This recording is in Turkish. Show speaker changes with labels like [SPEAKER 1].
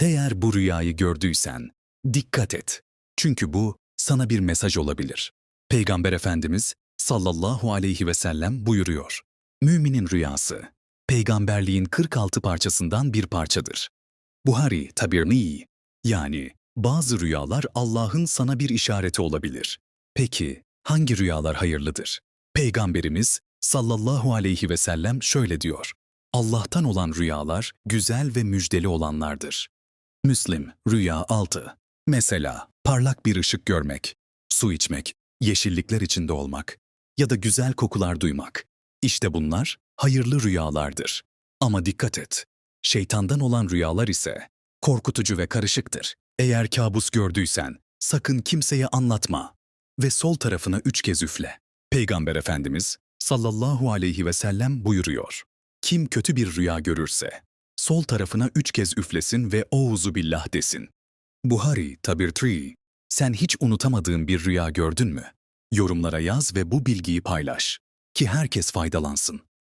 [SPEAKER 1] Eğer bu rüyayı gördüysen, dikkat et. Çünkü bu sana bir mesaj olabilir. Peygamber Efendimiz sallallahu aleyhi ve sellem buyuruyor. Müminin rüyası, peygamberliğin 46 parçasından bir parçadır. Buhari tabirni, yani bazı rüyalar Allah'ın sana bir işareti olabilir. Peki hangi rüyalar hayırlıdır? Peygamberimiz sallallahu aleyhi ve sellem şöyle diyor. Allah'tan olan rüyalar güzel ve müjdeli olanlardır. Müslim, rüya 6. Mesela parlak bir ışık görmek, su içmek, yeşillikler içinde olmak ya da güzel kokular duymak. İşte bunlar hayırlı rüyalardır. Ama dikkat et, şeytandan olan rüyalar ise korkutucu ve karışıktır. Eğer kabus gördüysen sakın kimseye anlatma ve sol tarafına üç kez üfle. Peygamber Efendimiz sallallahu aleyhi ve sellem buyuruyor. Kim kötü bir rüya görürse sol tarafına üç kez üflesin ve ouzu billah desin. Buhari Tabir 3 Sen hiç unutamadığın bir rüya gördün mü? Yorumlara yaz ve bu bilgiyi paylaş ki herkes faydalansın.